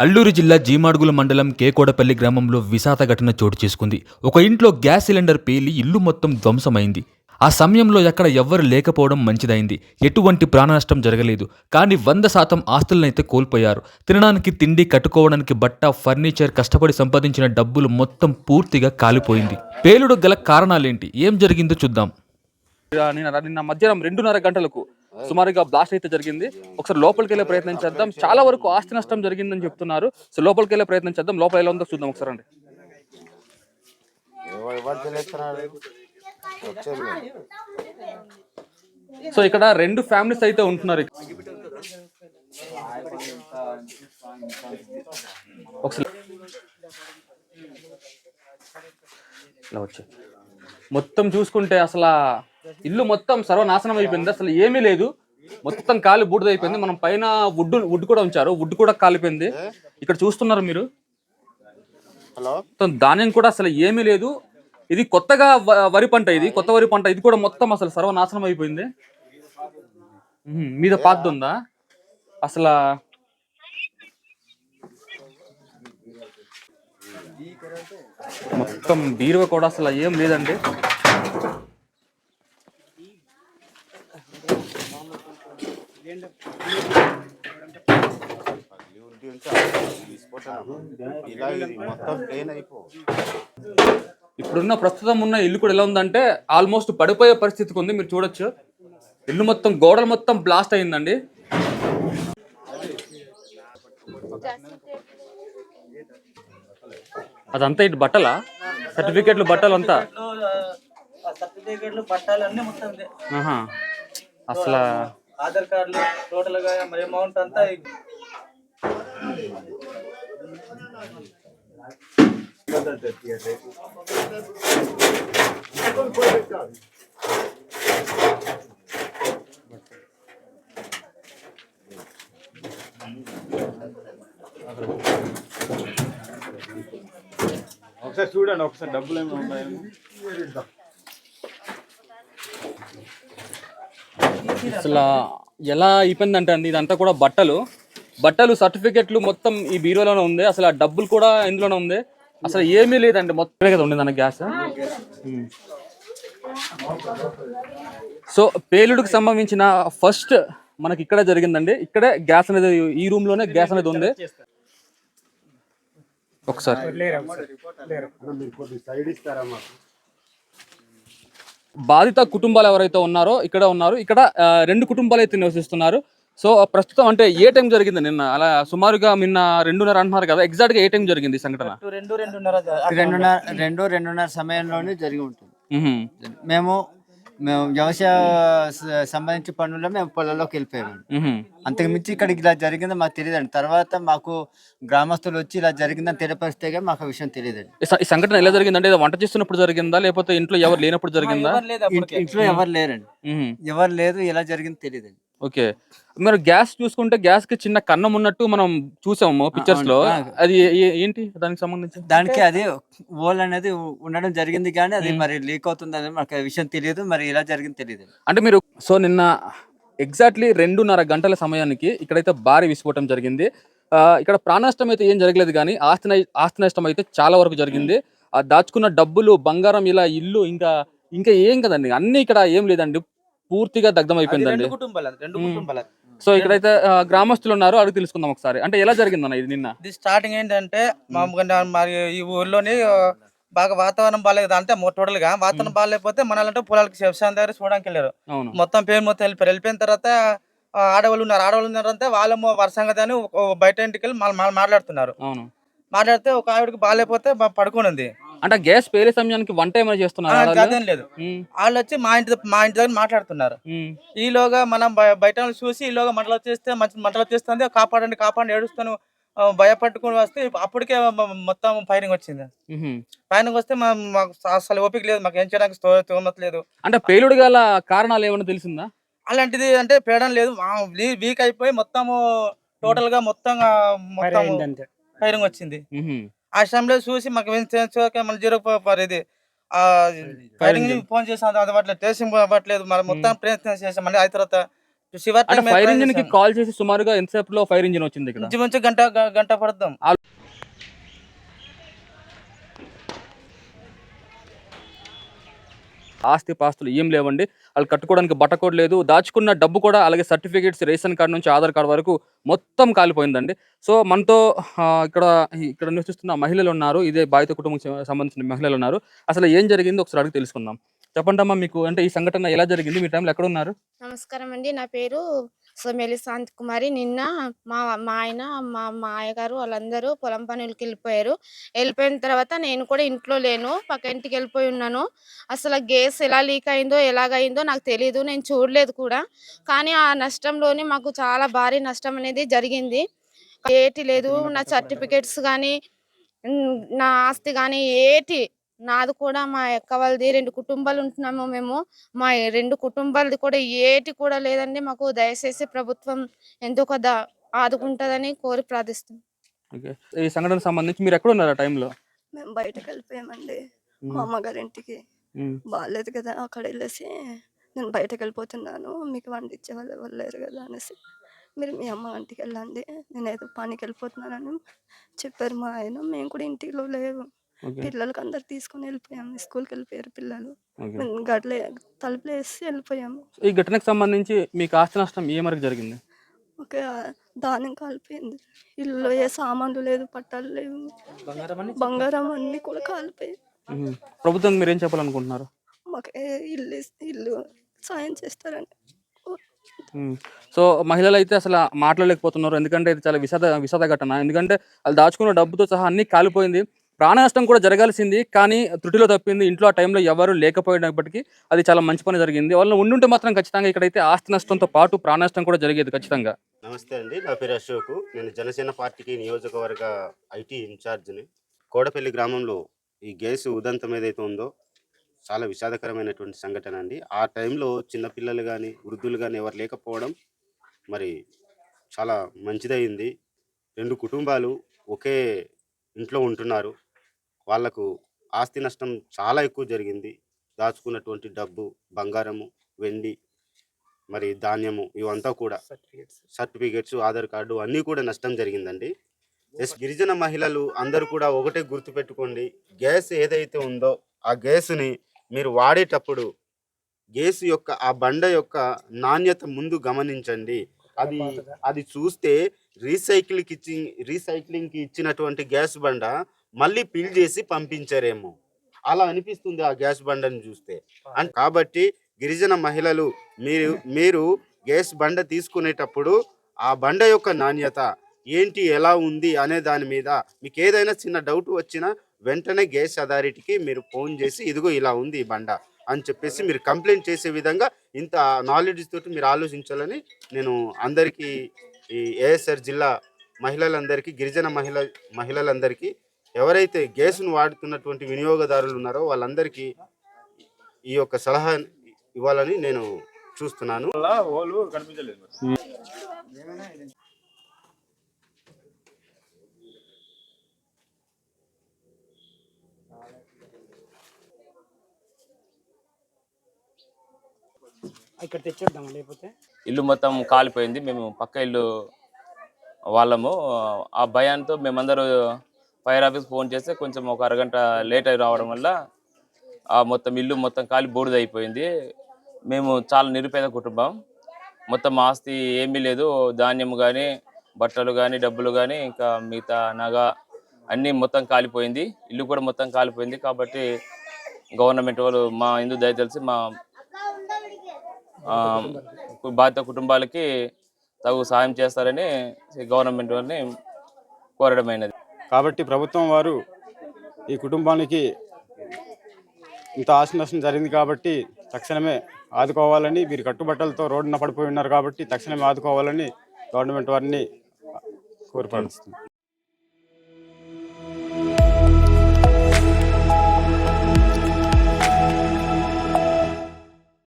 అల్లూరు జిల్లా జీమాడుగుల మండలం కేకోడపల్లి గ్రామంలో విషాద ఘటన చోటు చేసుకుంది. ఒక ఇంట్లో గ్యాస్ సిలిండర్ పేలి ఇల్లు మొత్తం ధ్వంసమైంది. ఆ సమయంలో ఎక్కడ ఎవ్వరు లేకపోవడం మంచిదైంది. ఎటువంటి ప్రాణనష్టం జరగలేదు. కానీ వంద శాతం ఆస్తులనైతే కోల్పోయారు. తినడానికి తిండి కట్టుకోవడానికి బట్ట ఫర్నిచర్ కష్టపడి సంపాదించిన డబ్బులు మొత్తం పూర్తిగా కాలిపోయింది. పేలుడు గల కారణాలేంటి? ఏం జరిగిందో చూద్దాం. నిన్న నిన్న మధ్యాహ్నం రెండున్నర గంటలకు సుమారుగా బ్లాస్ట్ అయితే జరిగింది. ఒకసారి లోపలికి వెళ్ళే ప్రయత్నం చేద్దాం. చాలా వరకు ఆస్తి నష్టం జరిగిందని చెప్తున్నారు. సో లోపలికి వెళ్ళే ప్రయత్నం చేద్దాం. లోపల ఎలా ఉందో చూద్దాం ఒకసారి అండి. సో ఇక్కడ రెండు ఫ్యామిలీస్ అయితే ఉంటున్నారు. ఒకసారి ఇలా వచ్చే. మొత్తం చూసుకుంటే అసలు ఇల్లు మొత్తం సర్వనాశనం అయిపోయింది. అసలు ఏమీ లేదు. మొత్తం కాలి బూడిదైపోయింది. మనం పైన వుడ్ వుడ్ కూడా ఉంచారు. వుడ్ కూడా కాలిపోయింది. ఇక్కడ చూస్తున్నారు మీరు. ధాన్యం కూడా అసలు ఏమీ లేదు. ఇది కొత్తగా వరి పంట ఇది. కొత్త వరి పంట. ఇది కూడా మొత్తం అసలు సర్వనాశనం అయిపోయింది. మీద పాత ఉందా? అసలు మొత్తం బీరువ కూడా అసలు ఏం లేదండి. ఇప్పుడున్న ప్రస్తుతం ఉన్న ఇల్లు కూడా ఎలా ఉందంటే ఆల్మోస్ట్ పడిపోయే పరిస్థితికి ఉంది. మీరు చూడొచ్చు. ఇల్లు మొత్తం గోడలు మొత్తం బ్లాస్ట్ అయిందండి అదంతా ఇటు బట్టలా? సర్టిఫికెట్లు బట్టలు అంతా సర్టిఫికేట్లు పట్టాలు అన్ని మొత్తం. అసలు ఆధార్ కార్డులు టోటల్గా మరి అమౌంట్ అంతా ఇ- ఒకసారి చూడండి ఒకసారి డబ్బులు ఏమి ఉన్నాయి అసలు ఎలా అయిపోయిందంటే అండి ఇదంతా కూడా బట్టలు. బట్టలు సర్టిఫికెట్లు మొత్తం ఈ బీరోలోనే ఉంది. అసలు ఆ డబ్బులు కూడా ఇందులోనే ఉంది. అసలు ఏమీ లేదండి మొత్తం కదా ఉండేది అన్న గ్యాస్. సో పేలుడుకు సంబంధించిన ఫస్ట్ మనకి ఇక్కడ జరిగిందండి. ఇక్కడే గ్యాస్ అనేది ఈ రూమ్లోనే గ్యాస్ అనేది ఉంది. ఒకసారి. బాధిత కుటుంబాలు ఎవరైతే ఉన్నారో ఇక్కడ ఉన్నారు. ఇక్కడ ఆ, రెండు కుటుంబాలు అయితే నివసిస్తున్నారు. సో ప్రస్తుతం అంటే ఏ టైం జరిగింది నిన్న? అలా సుమారుగా నిన్న రెండున్నర అంటున్నారు కదా ఎగ్జాక్ట్గా ఏ టైం జరిగింది ఈ సంఘటన? రెండు రెండున్నర రెండు రెండున్నర సమయంలోనే జరిగి ఉంటుంది. మేము మేము వ్యవసాయ సంబంధించిన పనుల్లో మేము పొలంలోకి వెళ్ళిపోయాము. అంతకు మించి ఇక్కడికి ఇలా జరిగిందో మాకు తెలియదండి. తర్వాత మాకు గ్రామస్తులు వచ్చి ఇలా జరిగిందని తెలియపరిస్తే మాకు విషయం తెలియదండి. ఈ సంఘటన ఎలా జరిగిందంటే ఏదో వంట చేస్తున్నప్పుడు జరిగిందా? లేకపోతే ఇంట్లో ఎవరు లేనప్పుడు జరిగిందా. ఇంట్లో ఎవరు లేరండి. ఎవరు లేదు ఎలా జరిగిందో తెలియదండి. ఓకే. మరి గ్యాస్ చూసుకుంటే గ్యాస్కి చిన్న కన్నం ఉన్నట్టు మనం చూసాము పిక్చర్స్లో. అది ఏ- ఏంటి? దానికి సంబంధించి? దానికి అది ఓల్ అనేది ఉండడం జరిగింది కానీ అది మరి లీక్ అవుతుంది అనేది మాకు ఆ విషయం తెలియదు. మరి ఎలా జరిగింది తెలియదు. అంటే మీరు సో నిన్న ఎగ్జాక్ట్లీ రెండున్నర గంటల సమయానికి ఇక్కడైతే భారీ విస్ఫోటం జరిగింది. ఆ, ఇక్కడ ప్రాణ నష్టం అయితే ఏం జరగలేదు కానీ ఆస్తి నై- ఆస్తి నష్టం అయితే చాలా వరకు జరిగింది. ఆ దాచుకున్న డబ్బులు బంగారం ఇలా ఇల్లు ఇంకా ఇంకా ఏం కదండి? అన్ని ఇక్కడ ఏం లేదండి. పూర్తిగా దగ్ధం అది అయిపోయిందండి. రెండు కుటుంబాలు. కుటుంబాలు. సో ఇక్కడైతే గ్రామస్తులు ఉన్నారు అడిగి తెలుసుకుందాం ఒకసారి. అంటే ఎలా జరిగిందన్న ఇది నిన్న? ఇది స్టార్టింగ్ ఏంటంటే మామూలుగా మరి ఈ ఊర్లోని బాగా వాతావరణం బాగాలేదు అంటే టోటల్గా. వాతావరణం బాగాలేకపోతే మనలంటే పొలాలకి వ్యవసాయం దగ్గర చూడడానికి వెళ్ళారు. మొత్తం పేరు మొత్తం వెళ్ళిపోయారు. వెళ్ళిపోయిన తర్వాత ఆడవాళ్ళు ఉన్నారు. ఆడవాళ్ళు ఉన్నారంటే వాళ్ళేమో వర్షంగా ఒక- బయట ఇంటికి వెళ్ళి మాట్లాడుతున్నారు. మాట్లాడితే ఒక ఆవిడకి బాగాలేకపోతే పడుకొని ఉంది. అంటే గ్యాస్ పేరే సమయానికి వంట ఏమైనా చేస్తున్నారు అదేం లేదు. వాళ్ళు వచ్చి మా ఇంటి మా ఇంటి దగ్గర మాట్లాడుతున్నారు. ఈలోగా మనం బయ- బయట చూసి ఈలోగా మంటలు వచ్చేస్తే మంచి మంటలు వచ్చేస్తుంది కాపాడండి కాపాడండి ఏడుస్తాను భయపట్టుకుని వస్తే అప్పటికే మొత్తం ఫైరింగ్ వచ్చింది. ఫైరింగ్ వస్తే మాకు అసలు ఓపిక లేదు మాకు ఏం చేయడానికి sto- స్తోమత లేదు. అంటే పేలుడు గల కారణాలు ఏమైనా తెలిసిందా? అలాంటిది అంటే పేయడం లేదు. వీక్ అయిపోయి మొత్తము టోటల్గా మొత్తం మొత్తం ఫైరింగ్ వచ్చింది. ఆ సమయంలో చూసి మాకు మన జీరో పర్ ఇది ఆ ఫైరింగ్ ఫోన్ చేసాం అది అవ్వట్లేదు టేసింగ్ అవ్వట్లేదు మరి మొత్తం ప్రయత్నం చేసాం మళ్ళీ అయిన తర్వాత శివ అంటే ఫైర్ ఇంజిన్కి కాల్ చేసి సుమారుగా ఎంతసేపు లో ఫైర్ ఇంజిన్ వచ్చింది ఇక్కడ? గంట గంట పడదాం ఆస్తి పాస్తులు ఏం లేవండి. వాళ్ళు కట్టుకోవడానికి బట్ట కూడా లేదు. దాచుకున్న డబ్బు కూడా అలాగే సర్టిఫికేట్స్ రేషన్ కార్డు నుంచి ఆధార్ కార్డు వరకు మొత్తం కాలిపోయిందండి. సో మనతో ఇక్కడ ఇక్కడ నివసిస్తున్న మహిళలు ఉన్నారు. ఇదే బాధిత కుటుంబం సంబంధించిన మహిళలు ఉన్నారు. అసలు ఏం జరిగిందో ఒకసారి అడిగి తెలుసుకుందాం. చెప్పండి అమ్మా మీకు అంటే ఈ సంఘటన ఎలా జరిగింది? మీ టైంలో ఎక్కడ ఉన్నారు? నమస్కారం అండి. నా పేరు సోమేలి శాంతి కుమారి. నిన్న మా మా ఆయన మా మా గారు వాళ్ళందరూ పొలం పనులకి వెళ్ళిపోయారు. వెళ్ళిపోయిన తర్వాత నేను కూడా ఇంట్లో లేను. పక్క ఇంటికి వెళ్ళిపోయి ఉన్నాను. అసలు గ్యాస్ ఎలా లీక్ అయిందో ఎలాగైందో నాకు తెలియదు నేను చూడలేదు కూడా. కానీ ఆ నష్టంలోనే మాకు చాలా భారీ నష్టం అనేది జరిగింది. ఏటి లేదు. నా సర్టిఫికెట్స్ కానీ నా ఆస్తి కానీ ఏటి నాది కూడా మా అక్క వాళ్ళది రెండు కుటుంబాలు ఉంటున్నాము మేము. మా రెండు కుటుంబాలది కూడా ఏటి కూడా లేదండి. మాకు దయచేసి ప్రభుత్వం ఎంతో కొద్ద ఆదుకుంటుందని కోరి ప్రార్థిస్తున్నాం. ఓకే. ఈ సంఘటన సంబంధించి మీరు ఎక్కడ ఉన్నారు ఆ టైంలో? మేము బయటకు వెళ్ళిపోయామండి. మా అమ్మగారింటికి. బాగాలేదు కదా అక్కడ వెళ్ళేసి నేను బయటకు వెళ్ళిపోతున్నాను. మీకు వంట ఇచ్చే వాళ్ళు ఎవరు లేరు కదా అనేసి. మీరు మీ అమ్మ ఇంటికి వెళ్ళండి. నేను ఏదో పనికి వెళ్ళిపోతున్నానని చెప్పారు మా ఆయన. మేము కూడా ఇంటిలో లేవు. పిల్లలకి అందరు తీసుకొని వెళ్ళిపోయాము. స్కూల్కి వెళ్ళిపోయారు పిల్లలు గట్లే తలుపులు వేసి వెళ్ళిపోయాము. ఈ ఘటనకు సంబంధించి మీకు ఆస్తి నష్టం ఏ మేరకు జరిగింది? ఒక ధాన్యం కాలిపోయింది. ఇల్లు ఏ సామాన్లు లేదు పట్టాలు లేవు. బంగారం అన్నీ కూడా కాలిపోయాయి. ప్రభుత్వం మీరు ఏం చెప్పాలనుకుంటున్నారు? మాకు ఇల్లు ఇల్లు సాయం చేస్తారని. సో మహిళలు అయితే అసలు మాట్లాడలేకపోతున్నారు. ఎందుకంటే ఇది చాలా విషాద విషాద ఘటన. ఎందుకంటే వాళ్ళు దాచుకున్న డబ్బుతో సహా అన్ని కాలిపోయింది. ప్రాణ నష్టం కూడా జరగాల్సింది కానీ త్రుటిలో తప్పింది ఇంట్లో ఆ టైంలో ఎవరు లేకపోయినప్పటికీ అది చాలా మంచి పని జరిగింది. వాళ్ళు ఉండుంటే మాత్రం ఖచ్చితంగా ఇక్కడైతే ఆస్తి నష్టంతో పాటు ప్రాణ నష్టం కూడా జరిగేది ఖచ్చితంగా. నమస్తే అండి. నా పేరు అశోక్. నేను జనసేన పార్టీకి నియోజకవర్గ ఐటీ ఇన్ఛార్జ్ని. కోడపల్లి గ్రామంలో ఈ గ్యాస్ ఉదంతం ఏదైతే ఉందో చాలా విషాదకరమైనటువంటి సంఘటన అండి. ఆ టైంలో చిన్నపిల్లలు కానీ వృద్ధులు కానీ ఎవరు లేకపోవడం మరి చాలా మంచిదైంది రెండు కుటుంబాలు ఒకే ఇంట్లో ఉంటున్నారు. వాళ్ళకు ఆస్తి నష్టం చాలా ఎక్కువ జరిగింది. దాచుకున్నటువంటి డబ్బు బంగారము వెండి మరి ధాన్యము ఇవంతా కూడా సర్టిఫికెట్స్. ఆధార్ కార్డు అన్నీ కూడా నష్టం జరిగిందండి. ఎస్ గిరిజన మహిళలు అందరూ కూడా ఒకటే గుర్తుపెట్టుకోండి. గ్యాస్ ఏదైతే ఉందో ఆ గ్యాస్ని మీరు వాడేటప్పుడు గ్యాస్ యొక్క ఆ బండ యొక్క నాణ్యత ముందు గమనించండి. అది అది చూస్తే రీసైకిల్కి ఇచ్చి రీసైక్లింగ్కి ఇచ్చినటువంటి గ్యాస్ బండ మళ్ళీ ఫిల్ చేసి పంపించారేమో. అలా అనిపిస్తుంది ఆ గ్యాస్ బండని చూస్తే. అండ్ కాబట్టి గిరిజన మహిళలు మీరు మీరు గ్యాస్ బండ తీసుకునేటప్పుడు ఆ బండ యొక్క నాణ్యత ఏంటి ఎలా ఉంది అనే దాని మీద మీకు ఏదైనా చిన్న డౌట్ వచ్చినా వెంటనే గ్యాస్ అథారిటీకి మీరు ఫోన్ చేసి ఇదిగో ఇలా ఉంది ఈ బండ అని చెప్పేసి మీరు కంప్లైంట్ చేసే విధంగా ఇంత నాలెడ్జ్ తోటి మీరు ఆలోచించాలని నేను అందరికీ ఈ ఏఎస్ఆర్ జిల్లా మహిళలందరికీ గిరిజన మహిళ మహిళలందరికీ ఎవరైతే గ్యాస్ను వాడుతున్నటువంటి వినియోగదారులు ఉన్నారో వాళ్ళందరికీ ఈ యొక్క సలహా ఇవ్వాలని నేను చూస్తున్నాను. ఇక్కడ తెచ్చేద్దాం లేకపోతే? ఇల్లు మొత్తం కాలిపోయింది. మేము పక్క ఇల్లు వాళ్ళము. ఆ భయంతో మేమందరూ ఫైర్ ఆఫీస్ ఫోన్ చేస్తే కొంచెం ఒక అరగంట లేట్ అయి రావడం వల్ల ఆ మొత్తం ఇల్లు మొత్తం కాలి బూడిదైపోయింది మేము చాలా నిరుపేద కుటుంబం. మొత్తం ఆస్తి ఏమీ లేదు. ధాన్యం కానీ బట్టలు కానీ డబ్బులు కానీ ఇంకా మిగతా నగ అన్నీ మొత్తం కాలిపోయింది. ఇల్లు కూడా మొత్తం కాలిపోయింది కాబట్టి గవర్నమెంట్ వాళ్ళు మా హిందూ దయ తెలిసి మా బాధిత కుటుంబాలకి తగు సాయం చేస్తారని గవర్నమెంట్ వాళ్ళని కోరడమైనది. కాబట్టి ప్రభుత్వం వారు ఈ కుటుంబానికి ఇంత ఆశ నష్టం జరిగింది కాబట్టి తక్షణమే ఆదుకోవాలని వీరు కట్టుబట్టలతో రోడ్డున పడిపోయి ఉన్నారు కాబట్టి తక్షణమే ఆదుకోవాలని గవర్నమెంట్ వారిని కోరిపడుతుంది